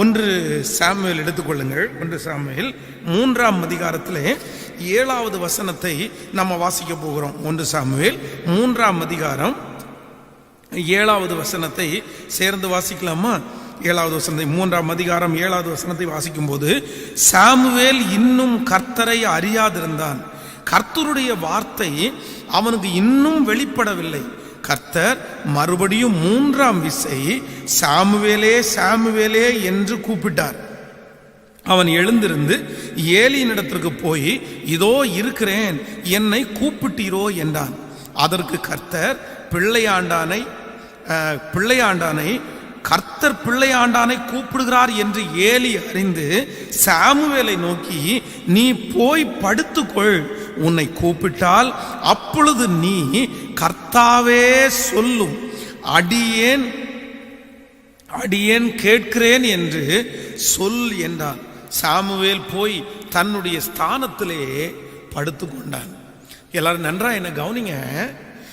ஒன்று சாமுவேல் எடுத்துக்கொள்ளுங்கள். ஒன்று சாமுவேல் மூன்றாம் அதிகாரத்திலே ஏழாவது வசனத்தை நம்ம வாசிக்க போகிறோம். ஒன்று சாமுவேல் மூன்றாம் அதிகாரம் ஏழாவது வசனத்தை சேர்ந்து வாசிக்கலாமா? ஏழாவது வசனத்தை மூன்றாம் அதிகாரம் ஏழாவது வசனத்தை வாசிக்கும்போது சாமுவேல் இன்னும் கர்த்தரை அறியாதிருந்தான். கர்த்தருடைய வார்த்தை அவனுக்கு இன்னும் வெளிப்படவில்லை. கர்த்தர் மறுபடியும் மூன்றாம் விசை சாமுவேலே சாமுவேலே என்று கூப்பிட்டார். அவன் எழுந்திருந்து ஏலியினிடத்திற்கு போய் இதோ இருக்கிறேன் என்னை கூப்பிட்டீரோ என்றான். அதற்கு கர்த்தர் பிள்ளையாண்டானை பிள்ளையாண்டானை கர்த்தர் பிள்ளையாண்டானை கூப்பிடுகிறார் என்று ஏலி அறிந்து சாமுவேலை நோக்கி நீ போய் படுத்துக்கொள் உன்னை கூப்பிட்டால் அப்பொழுது நீ கர்த்தாவே சொல்லும் அடியேன் அடியேன் கேட்கிறேன் என்று சொல் என்றான். சாமுவேல் போய் தன்னுடைய ஸ்தானத்திலே படுத்து கொண்டான். எல்லாரும் நன்றா என்ன கவனிங்க?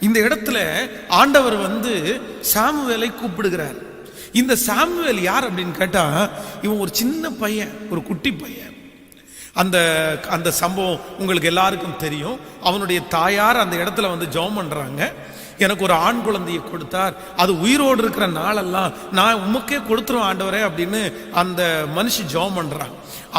இந்த இடத்துல ஆண்டவர் வந்து சாமுவேலை கூப்பிடுகிறார். இந்த சாமுவேல் யார் அப்படின்னு கேட்டா இவன் ஒரு சின்ன பையன் ஒரு குட்டி பையன். அந்த அந்த சம்பவம் உங்களுக்கு எல்லாருக்கும் தெரியும். அவனுடைய தாயார் அந்த இடத்துல வந்து ஜெபம் பண்ணுறாங்க எனக்கு ஒரு ஆண் குழந்தையை கொடுத்தார். அது உயிரோடு இருக்கிற நாளெல்லாம் நான் உமக்கே கொடுத்துருவேன் ஆண்டவரே அப்படின்னு அந்த மனுஷி ஜெபம் பண்ணுறான்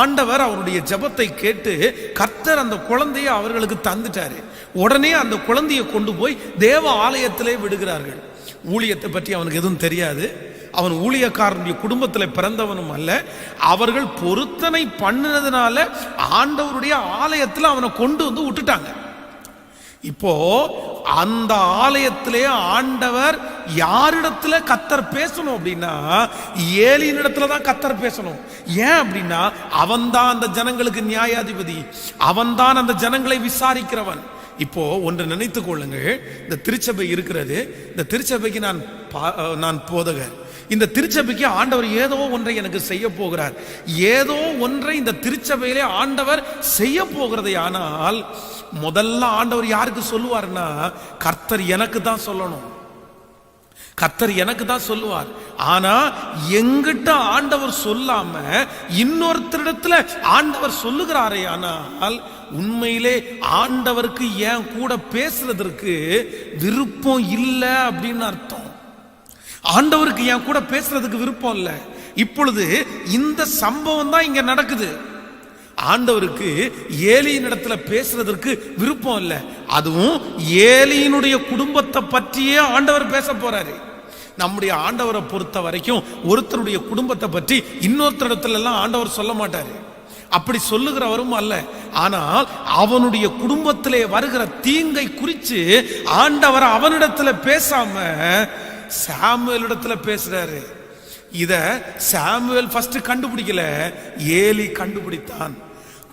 ஆண்டவர் அவருடைய ஜெபத்தை கேட்டு கர்த்தர் அந்த குழந்தையை அவர்களுக்கு தந்துட்டாரு. உடனே அந்த குழந்தையை கொண்டு போய் தேவ ஆலயத்திலே விடுகிறார்கள். ஊழியத்தை பற்றி அவனுக்கு எதுவும் தெரியாது. அவன் ஊழியக்காரனுடைய குடும்பத்தில் பிறந்தவனும் அல்ல. அவர்கள் பொருத்தனை பண்ணினதுனால ஆண்டவருடைய ஆலயத்தில் அவனை கொண்டு வந்து விட்டுட்டாங்க. இப்போ அந்த ஆலயத்திலே ஆண்டவர் யாரிடத்துல கத்தர் பேசணும் அப்படின்னா ஏலியின் இடத்துல தான் கத்தர் பேசணும். ஏன் அப்படின்னா அவன்தான் அந்த ஜனங்களுக்கு நியாயாதிபதி. அவன்தான் அந்த ஜனங்களை விசாரிக்கிறவன். இப்போ ஒன்று நினைத்து கொள்ளுங்கள். இந்த திருச்சபை இருக்கிறது. இந்த திருச்சபைக்கு நான் பா- நான் போதகர். இந்த திருச்சபைக்கு ஆண்டவர் ஏதோ ஒன்றை எனக்கு செய்ய போகிறார். ஏதோ ஒன்றை இந்த திருச்சபையிலே ஆண்டவர் செய்ய போகிறதை ஆனால் முதல்ல ஆண்டவர் யாருக்கு சொல்லுவார்னா கர்த்தர் எனக்கு தான் சொல்லணும். கர்த்தர் எனக்கு தான் சொல்லுவார். ஆனா எங்கிட்ட ஆண்டவர் சொல்லாம இன்னொருத்தரிடத்துல ஆண்டவர் சொல்லுகிறாரே ஆனால் உண்மையிலே ஆண்டவருக்கு ஏன் கூட பேசுறதற்கு விருப்பம் இல்லை அப்படின்னு அர்த்தம். ஆண்டவருக்கு என் கூட பேசுறதுக்கு விருப்பம் இல்லை. இப்பொழுது இந்த சம்பவம் தான் இங்க நடக்குது. ஆண்டவருக்கு ஏலியின் இடத்துல பேசுறதற்கு விருப்பம் இல்லை. அதுவும் ஏலியினுடைய குடும்பத்தை பற்றியே ஆண்டவர் பேச போறாரு. நம்முடைய ஆண்டவரை பொறுத்த வரைக்கும் ஒருத்தருடைய குடும்பத்தை பற்றி இன்னொருத்தரிடத்துல எல்லாம் ஆண்டவர் சொல்ல மாட்டாரு. அப்படி சொல்லுகிறவரும் அல்ல. ஆனால் அவனுடைய குடும்பத்திலே வருகிற தீங்கை குறித்து ஆண்டவர் அவனிடத்துல பேசாம சாமுவேல் இடத்துல பேசுறாரு. இத சாமுவேல் ஃபர்ஸ்ட் கண்டுபிடிக்கல ஏலி கண்டுபிடித்தான்.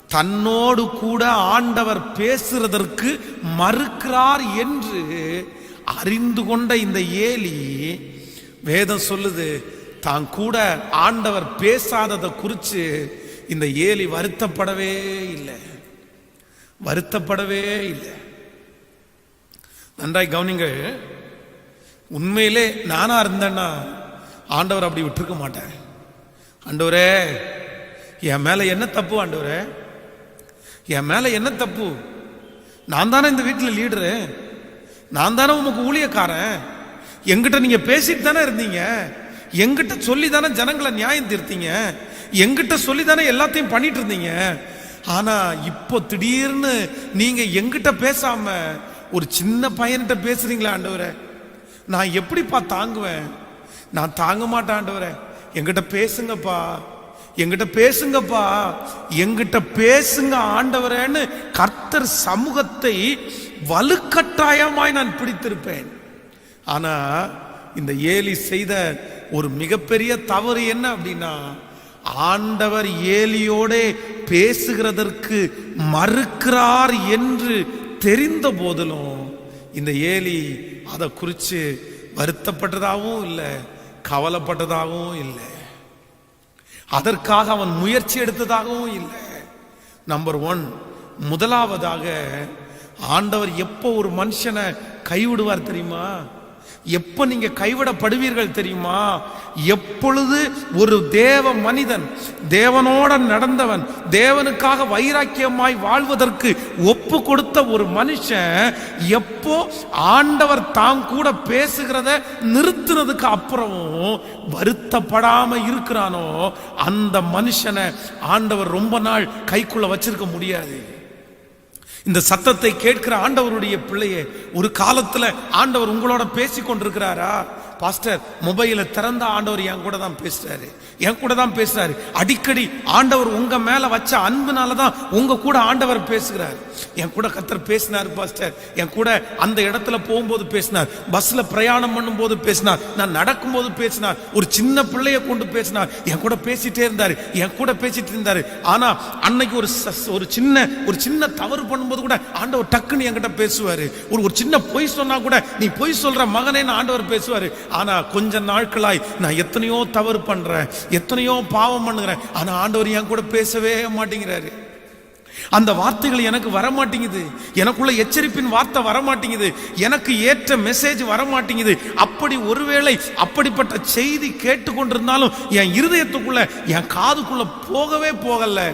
தன்னோடு கூட ஆண்டவர் பேசுறதற்கு மறுக்கிறார் என்று அறிந்து கொண்ட இந்த ஏலி வேதம் சொல்லுது தான் கூட ஆண்டவர் பேசாததை குறித்து இந்த ஏலி வருத்தப்படவே இல்லை. வருத்தப்படவே இல்லை. நன்றாய் கவனிங்கள் உண்மையிலே நானா இருந்தேன்னா ஆண்டவர் அப்படி விட்டுருக்க மாட்டேன் ஆண்டவரே என் மேல என்ன தப்பு ஆண்டவரே? என் மேல என்ன தப்பு? நான் தானே இந்த வீட்டில் லீடரு நான் தானே உமக்கு ஊழியக்காரன். எங்கிட்ட நீங்க பேசிட்டு தானே இருந்தீங்க. எங்கிட்ட சொல்லி தானே ஜனங்களை நியாயம் தீர்த்தீங்க. எங்கிட்ட சொல்லி தானே எல்லாத்தையும் பண்ணிட்டு இருந்தீங்க. ஆனா இப்போ திடீர்னு நீங்க எங்கிட்ட பேசாம ஒரு சின்ன பையன்கிட்ட பேசுறீங்களா ஆண்டவரே. நான் எப்படிப்பா தாங்குவேன்? நான் தாங்க மாட்டேன் ஆண்டவரே என்கிட்ட பேசுங்கப்பா. என்கிட்ட பேசுங்கப்பா. எங்கிட்ட பேசுங்க ஆண்டவரேன்னு கர்த்தர் சமூகத்தை வலுக்கட்டாயமாய் நான் பிடித்திருப்பேன். ஆனா இந்த ஏலி செய்த ஒரு மிகப்பெரிய தவறு என்ன அப்படின்னா ஆண்டவர் ஏலியோடே பேசுகிறதற்கு மறுக்கிறார் என்று தெரிந்த போதிலும் இந்த ஏலி அதை குறித்து வருத்தப்பட்டதாகவும் இல்லை கவலைப்பட்டதாகவும் இல்லை. அதற்காக அவன் முயற்சி எடுத்ததாகவும் இல்லை. நம்பர் ஒன் முதலாவதாக ஆண்டவர் எப்போ ஒரு மனுஷனை கைவிடுவார் தெரியுமா? எப்ப நீங்க கைவிடப்படுவீர்கள் தெரியுமா? எப்பொழுது ஒரு தேவ மனிதன் தேவனோட நடந்தவன் தேவனுக்காக வைராக்கியமாய் வாழ்வதற்கு ஒப்பு கொடுத்த ஒரு மனுஷன் எப்போ ஆண்டவர் தாம் கூட பேசுகிறத நிறுத்துனதுக்கு அப்புறமும் வருத்தப்படாம இருக்கிறானோ அந்த மனுஷனை ஆண்டவர் ரொம்ப நாள் கைக்குள்ள வச்சிருக்க முடியாது. இந்த சத்தத்தை கேட்கிற ஆண்டவருடைய பிள்ளையே ஒரு காலத்துல ஆண்டவர் உங்களோட பேசி கொண்டிருக்கிறாரா பாஸ்டர் மொபைலை திறந்த ஆண்டவர் என் கூட தான் பேசுறாரு. என் கூட தான் பேசுறாரு. அடிக்கடி ஆண்டவர் உங்க மேல வச்ச அன்புனால தான் உங்க கூட ஆண்டவர் பேசுகிறார். என் கூட கத்தர் பேசினார் பாஸ்டர். என் கூட அந்த இடத்துல போகும்போது பேசினார். பஸ்ல பிரயாணம் பண்ணும்போது பேசினார். நான் நடக்கும்போது பேசினார். ஒரு சின்ன பிள்ளைய கொண்டு பேசினார். என் கூட பேசிட்டே இருந்தாரு. என் கூட பேசிட்டு இருந்தாரு. ஆனா அன்னைக்கு ஒரு ச- ஒரு சின்ன ஒரு சின்ன தவறு பண்ணும்போது கூட ஆண்டவர் டக்குன்னு என்கிட்ட பேசுவாரு. ஒரு ஒரு சின்ன பொய் சொன்னா கூட நீ பொய் சொல்ற மகனேன்னு ஆண்டவர் பேசுவாரு. ஆனா கொஞ்ச நாட்களாய் நான் எத்தனையோ தவறு பண்ணுறேன் எத்தனையோ பாவம் பண்ணுகிறேன் ஆனால் ஆண்டவர் என் கூட பேசவே மாட்டேங்கிறாரு. அந்த வார்த்தைகள் எனக்கு வர மாட்டேங்குது எனக்குள்ள எச்சரிப்பின் வார்த்தை வர மாட்டேங்குது எனக்கு ஏற்ற மெசேஜ் வர மாட்டேங்குது அப்படி ஒருவேளை அப்படிப்பட்ட செய்தி கேட்டுக்கொண்டிருந்தாலும் என் இருதயத்துக்குள்ள என் காதுக்குள்ள போகவே போகல.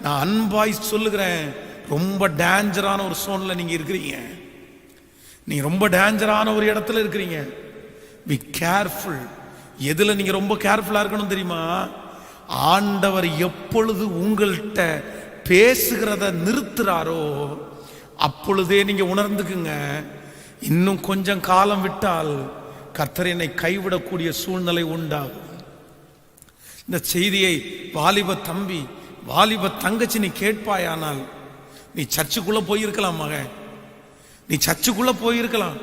நான் அன்பாய் சொல்லுகிறேன் ரொம்ப டேஞ்சரான ஒரு சோன்ல நீங்க இருக்கிறீங்க. நீ ரொம்ப டேஞ்சரான ஒரு இடத்துல இருக்கிறீங்க. பி கேர்ஃபுல் எதில் நீங்கள் ரொம்ப கேர்ஃபுல்லாக இருக்கணும் தெரியுமா? ஆண்டவர் எப்பொழுது உங்கள்கிட்ட பேசுகிறத நிறுத்துறாரோ அப்பொழுதே நீங்கள் உணர்ந்துக்குங்க. இன்னும் கொஞ்சம் காலம் விட்டால் கர்த்தர் என்னை கைவிடக்கூடிய சூழ்நிலை உண்டாகும். இந்த செய்தியை வாலிப தம்பி வாலிப தங்கச்சி நீ கேட்பாயானால் நீ சர்ச்சுக்குள்ளே போயிருக்கலாம் மகன். நீ சர்ச்சுக்குள்ளே போயிருக்கலாம்.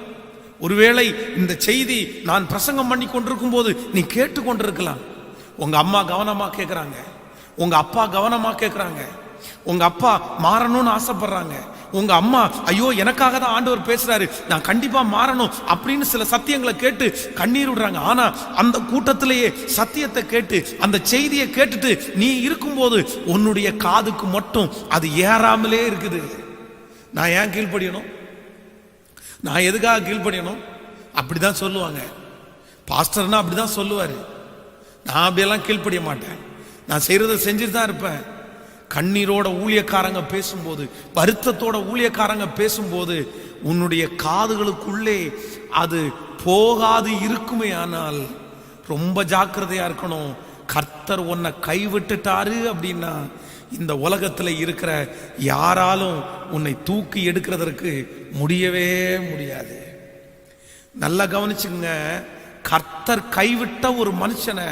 ஒருவேளை இந்த செய்தி நான் பிரசங்கம் பண்ணி கொண்டிருக்கும் போது நீ கேட்டு கொண்டிருக்கலாம். உங்க அம்மா கவனமா கேட்குறாங்க உங்க அப்பா கவனமா கேட்குறாங்க உங்க அப்பா மாறணும்னு ஆசைப்படுறாங்க. உங்க அம்மா ஐயோ எனக்காக தான் ஆண்டவர் பேசுறாரு. நான் கண்டிப்பா மாறணும். அப்படின்னு சில சத்தியங்களை கேட்டு கண்ணீர் விடுறாங்க. ஆனா அந்த கூட்டத்திலேயே சத்தியத்தை கேட்டு அந்த செய்தியை கேட்டுட்டு நீ இருக்கும்போது உன்னுடைய காதுக்கு மட்டும் அது ஏறாமலே இருக்குது. நான் ஏன் கீழ்ப்படியணும்? நான் எதுக்காக கீழ்ப்படியணும் அப்படிதான் சொல்லுவாங்க. பாஸ்டர்னா அப்படிதான் சொல்லுவார். நான் அப்படியெல்லாம் கீழ்ப்படிய மாட்டேன். நான் செய்கிறத செஞ்சுட்டு தான் இருப்பேன். கண்ணீரோட ஊழியக்காரங்க பேசும்போது வருத்தத்தோட ஊழியக்காரங்க பேசும்போது உன்னுடைய காதுகளுக்குள்ளே அது போகாது இருக்குமே ஆனால் ரொம்ப ஜாக்கிரதையாக இருக்கணும். கர்த்தர் உன்னை கைவிட்டுட்டாரு அப்படின்னா இந்த உலகத்தில் இருக்கிற யாராலும் உன்னை தூக்கி எடுக்கிறதற்கு முடியவே முடியாது. நல்லா கவனிச்சுங்க கர்த்தர் கைவிட்ட ஒரு மனுஷனை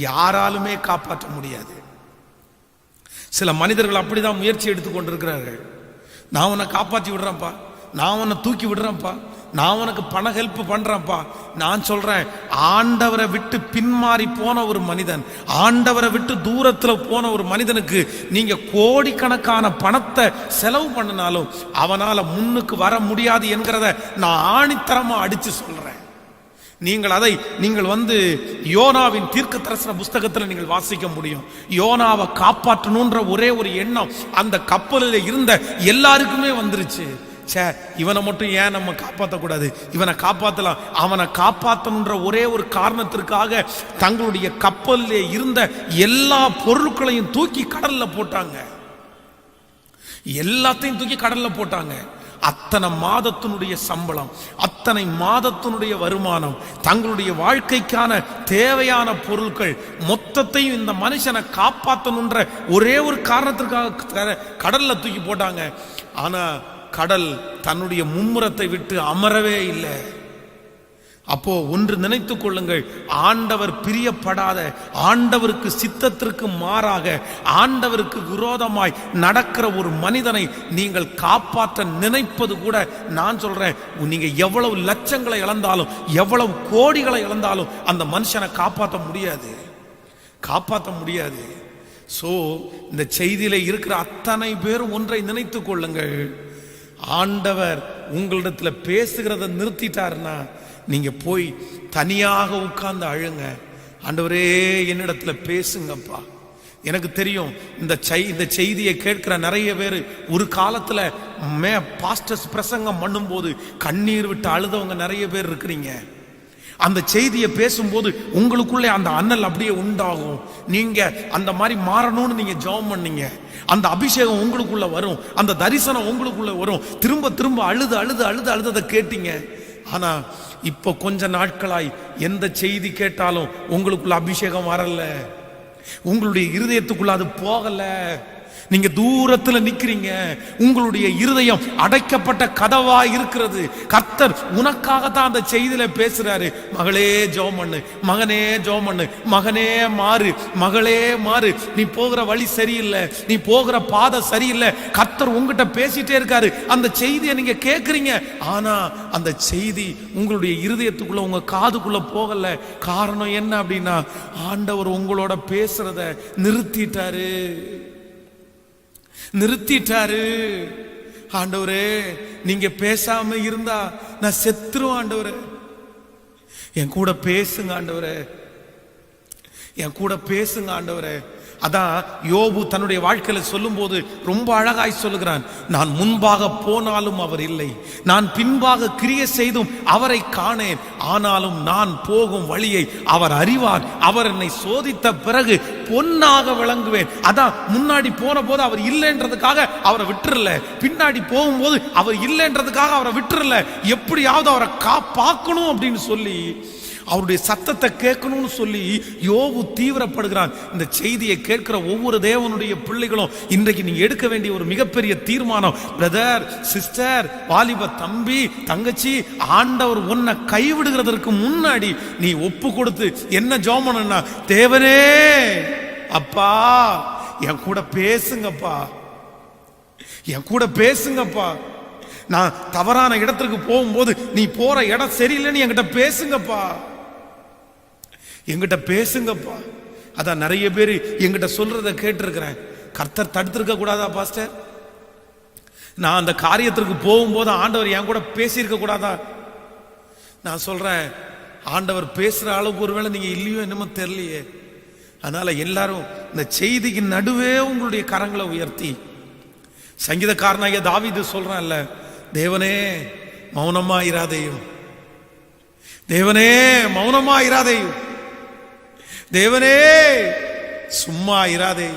யாராலுமே காப்பாற்ற முடியாது. சில மனிதர்கள் அப்படிதான் முயற்சி எடுத்து கொண்டிருக்கிறார்கள். நான் உன்னை காப்பாற்றி விடுறேன்ப்பா. நான் உன்னை தூக்கி விடுறேன்ப்பா. நான் உனக்கு பண ஹெல்ப் பண்றேன்ப்பா. நான் சொல்றேன் ஆண்டவரை விட்டு பின்மாறி போன ஒரு மனிதன் ஆண்டவரை விட்டு தூரத்தில் போன ஒரு மனிதனுக்கு நீங்க கோடிக்கணக்கான பணத்தை செலவு பண்ணினாலும் அவனால முன்னுக்கு வர முடியாது என்கிறத நான் ஆணித்தரமா அடிச்சு சொல்றேன். நீங்கள் அதை நீங்கள் வந்து யோனாவின் தீர்க்க தரிசன புஸ்தகத்தில் நீங்கள் வாசிக்க முடியும். யோனாவை காப்பாற்றணுன்ற ஒரே ஒரு எண்ணம் அந்த கப்பலில் இருந்த எல்லாருக்குமே வந்துருச்சு. ச்சே இவனை மட்டும் ஏன் நம்ம காப்பாற்றக்கூடாது இவனை காப்பாற்றலாம் அவனை காப்பாற்றணுன்ற ஒரே ஒரு காரணத்திற்காக தங்களுடைய கப்பலில் இருந்த எல்லா பொருட்களையும் தூக்கி கடலில் போட்டாங்க. எல்லாத்தையும் தூக்கி கடலில் போட்டாங்க. அத்தனை மாதத்தினுடைய சம்பளம் அத்தனை மாதத்தினுடைய வருமானம் தங்களுடைய வாழ்க்கைக்கான தேவையான பொருட்கள் மொத்தத்தையும் இந்த மனுஷனை காப்பாற்றணுன்ற ஒரே ஒரு காரணத்திற்காக கடலில் கடல்ல தூக்கி போட்டாங்க. ஆனால் கடல் தன்னுடைய மும்முரத்தை விட்டு அமரவே இல்லை. அப்போ ஒன்று நினைத்துக் கொள்ளுங்கள் ஆண்டவர் பிரியப்படாத ஆண்டவருக்கு சித்தத்திற்கு மாறாக ஆண்டவருக்கு விரோதமாய் நடக்கிற ஒரு மனிதனை நீங்கள் காப்பாற்ற நினைப்பது கூட நான் சொல்றேன். நீங்க எவ்வளவு லட்சங்களை இழந்தாலும் எவ்வளவு கோடிகளை இழந்தாலும் அந்த மனுஷனை காப்பாற்ற முடியாது. காப்பாற்ற முடியாது. சோ இந்த செய்தியில இருக்கிற அத்தனை பேரும் ஒன்றை நினைத்துக் கொள்ளுங்கள். ஆண்டவர் உங்களிடத்தில் பேசுகிறத நிறுத்திட்டாருன்னா நீங்கள் போய் தனியாக உட்கார்ந்து அழுங்க. ஆண்டவரே என்னிடத்துல பேசுங்கப்பா. எனக்கு தெரியும் இந்த செய் இந்த செய்தியை கேட்கிற நிறைய பேர் ஒரு காலத்தில் மே பாஸ்டர்ஸ் பிரசங்கம் பண்ணும்போது கண்ணீர் விட்டு அழுதவங்க நிறைய பேர் இருக்கிறீங்க. அந்த செய்தியை பேசும்போது உங்களுக்குள்ளே அந்த அண்ணல் அப்படியே உண்டாகும். நீங்க அந்த மாதிரி மாறணும்னு நீங்க ஜெபம் பண்ணீங்க. அந்த அபிஷேகம் உங்களுக்குள்ள வரும். அந்த தரிசனம் உங்களுக்குள்ள வரும். திரும்ப திரும்ப அழுது அழுது அழுது அழுததை கேட்டீங்க. ஆனா இப்போ கொஞ்ச நாட்களாய் எந்த செய்தி கேட்டாலும் உங்களுக்குள்ள அபிஷேகம் வரல. உங்களுடைய இருதயத்துக்குள்ள அது போகலை. நீங்க தூரத்துல நிக்கிறீங்க. உங்களுடைய இருதயம் அடைக்கப்பட்ட கதவா இருக்கிறது. கர்த்தர் உனக்காக தான் அந்த செய்தியில பேசுறாரு. மகளே ஜோம் பண்ணு. மகனே ஜோம் பண்ணு. மகனே மாறு. மகளே மாறு. நீ போகிற வழி சரியில்லை. நீ போகிற பாதை சரியில்லை. கர்த்தர் உங்ககிட்ட பேசிட்டே இருக்காரு. அந்த செய்தியை நீங்க கேட்குறீங்க ஆனா அந்த செய்தி உங்களுடைய இருதயத்துக்குள்ள உங்க காதுக்குள்ள போகல. காரணம் என்ன அப்படின்னா ஆண்டவர் உங்களோட பேசுறத நிறுத்திட்டாரு. நிறுத்திட்டாரு. ஆண்டவரே நீங்க பேசாம இருந்தா நான் செத்துருவோம் ஆண்டவரே. என் கூட பேசுங்க ஆண்டவரே. என் கூட பேசுங்க ஆண்டவரே. அதான் யோபு தன்னுடைய வாழ்க்கையில் சொல்லும்போது ரொம்ப அழகாய் சொல்லுகிறான் நான் முன்பாக போனாலும் அவர் இல்லை. நான் பின்பாக கிரிய செய்தும் அவரை காணேன். ஆனாலும் நான் போகும் வழியை அவர் அறிவார். அவர் என்னை சோதித்த பிறகு பொன்னாக விளங்குவேன். அதான் முன்னாடி போன போது அவர் இல்லைன்றதுக்காக அவரை விட்டுறல. பின்னாடி போகும்போது அவர் இல்லைன்றதுக்காக அவரை விட்டுறல. எப்படியாவது அவரை கா பார்க்கணும் அப்படின்னு சொல்லி அவருடைய சத்தத்தை கேட்கணும்னு சொல்லி யோபு தீவிரப்படுகிறான். இந்த செய்தியை கேட்கிற ஒவ்வொரு தேவனுடைய பிள்ளைகளும் இன்றைக்கு நீங்க எடுக்க வேண்டிய ஒரு மிகப்பெரிய தீர்மானம் பிரதர் சிஸ்டர் வாலிப தம்பி தங்கச்சி ஆண்டவர் உன்னை கைவிடுகிறதற்கு முன்னாடி நீ ஒப்பு கொடுத்து என்ன ஜோமனா தேவனே அப்பா என் கூட பேசுங்கப்பா என் கூட பேசுங்கப்பா. நான் தவறான இடத்திற்கு போகும்போது நீ போற இடம் சரியில்லைன்னு என்கிட்ட பேசுங்கப்பா. எங்கிட்ட பேசுங்கப்பா. அதான் நிறைய பேர் எங்கிட்ட சொல்றத கேட்டிருக்கிறேன். கர்த்தர் தடுத்திருக்க கூடாதா பாஸ்டர்? நான் அந்த காரியத்திற்கு போகும்போது ஆண்டவர் என் கூட பேசியிருக்க கூடாதா? நான் சொல்றேன் ஆண்டவர் பேசுற அளவுக்கு ஒருவேளை நீங்க இல்லையோ என்னமோ தெரியலையே. அதனால எல்லாரும் இந்த செய்திக்கு நடுவே உங்களுடைய கரங்களை உயர்த்தி. சங்கீதக்காரனாகிய தாவீது சொல்றான்ல தேவனே மௌனமா இராதையும் தேவனே மௌனமா இராதையும் தேவனே சும்மா இராதே.